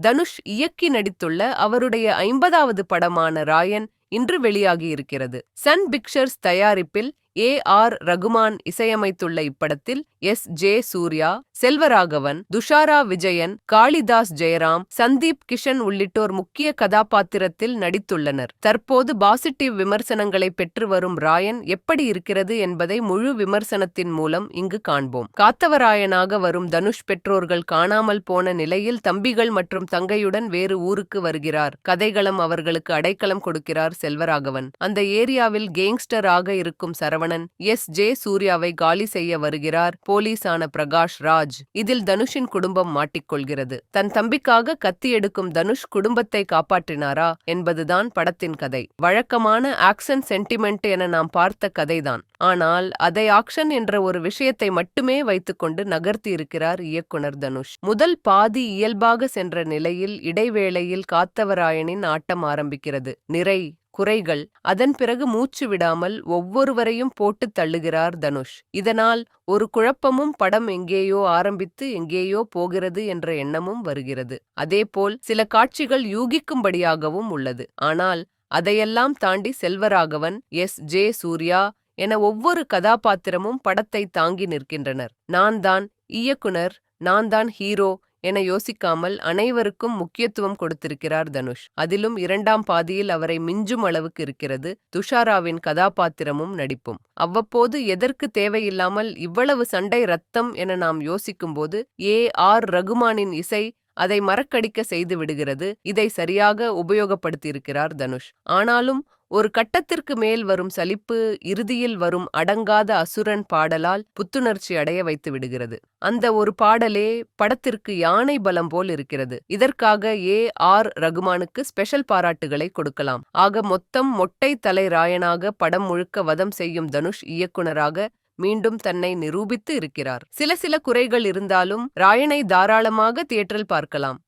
தனுஷ் இயக்கி நடித்துள்ள அவருடைய ஐம்பதாவது படமான ராயன் இன்று வெளியாகியிருக்கிறது. சன் பிக்சர்ஸ் தயாரிப்பில் ஏ ஆர் ரகுமான் இசையமைத்துள்ள இப்படத்தில் எஸ் ஜே சூர்யா செல்வராகவன் துஷாரா விஜயன் காளிதாஸ் ஜெயராம் சந்தீப் கிஷன் உள்ளிட்டோர் முக்கிய கதாபாத்திரத்தில் நடித்துள்ளனர். தற்போது பாசிட்டிவ் விமர்சனங்களை பெற்று வரும் ராயன் எப்படி இருக்கிறது என்பதை முழு விமர்சனத்தின் மூலம் இங்கு காண்போம். காத்தவராயனாக வரும் தனுஷ் பெற்றோர்கள் காணாமல் போன நிலையில் தம்பிகள் மற்றும் தங்கையுடன் வேறு ஊருக்கு வருகிறார். கதைகளம் அவர்களுக்கு அடைக்கலம் கொடுக்கிறார் செல்வராகவன். அந்த ஏரியாவில் கேங்ஸ்டராக இருக்கும் சரவணன் எஸ். ஜே. சூர்யாவை காலி செய்ய வருகிறார் போலீசான பிரகாஷ் ராஜ். இதில் தனுஷின் குடும்பம் மாட்டிக்கொள்கிறது. தன் தம்பிக்காக கத்தி எடுக்கும் தனுஷ் குடும்பத்தை காப்பாற்றினாரா என்பதுதான் படத்தின் கதை. வழக்கமான ஆக்ஷன் சென்டிமெண்ட் என நாம் பார்த்த கதைதான். ஆனால் அதை ஆக்ஷன் என்ற ஒரு விஷயத்தை மட்டுமே வைத்துக்கொண்டு நகர்த்தி இருக்கிறார் இயக்குனர் தனுஷ். முதல் பாதி இயல்பாக சென்ற நிலையில் இடைவேளையில் காத்தவராயனின் ஆட்டம் ஆரம்பிக்கிறது. நிறை குறைகள். அதன் பிறகு மூச்சு விடாமல் ஒவ்வொருவரையும் போட்டு தள்ளுகிறார் தனுஷ். இதனால் ஒரு குழப்பமும் படம் எங்கேயோ ஆரம்பித்து எங்கேயோ போகிறது என்ற எண்ணமும் வருகிறது. அதேபோல் சில காட்சிகள் யூகிக்கும்படியாகவும் உள்ளது. ஆனால் அதையெல்லாம் தாண்டி செல்வராகவன் எஸ். ஜே. சூர்யா என ஒவ்வொரு கதாபாத்திரமும் படத்தை தாங்கி நிற்கின்றனர். நான் தான் இயக்குனர் நான் தான் ஹீரோ என யோசிக்காமல் அனைவருக்கும் முக்கியத்துவம் கொடுத்திருக்கிறார் தனுஷ். அதிலும் இரண்டாம் பாதியில் அவரை மிஞ்சும் அளவுக்கு இருக்கிறது. துஷாராவின் கதாபாத்திரமும் நடிப்பும். அவ்வப்போது எதற்கு தேவையில்லாமல் இவ்வளவு சண்டை ரத்தம் என நாம் யோசிக்கும்போது ஏ ஆர் ரகுமானின் இசை அதை மறக்கடிக்க செய்து விடுகிறது. இதை சரியாக உபயோகப்படுத்தியிருக்கிறார் தனுஷ். ஆனாலும் ஒரு கட்டத்திற்கு மேல் வரும் சலிப்பு இறுதியில் வரும் அடங்காத அசுரன் பாடலால் புத்துணர்ச்சி அடைய வைத்து விடுகிறது. அந்த ஒரு பாடலே படத்திற்கு யானை பலம் போல் இருக்கிறது. இதற்காக ஏ. ஆர். ரகுமானுக்கு ஸ்பெஷல் பாராட்டுகளை கொடுக்கலாம். ஆக மொத்தம் மொட்டை தலை ராயனாக படம் முழுக்க வதம் செய்யும் தனுஷ் இயக்குனராக மீண்டும் தன்னை நிரூபித்து இருக்கிறார். சில சில குறைகள் இருந்தாலும் ராயனை தாராளமாக தியேட்டரில் பார்க்கலாம்.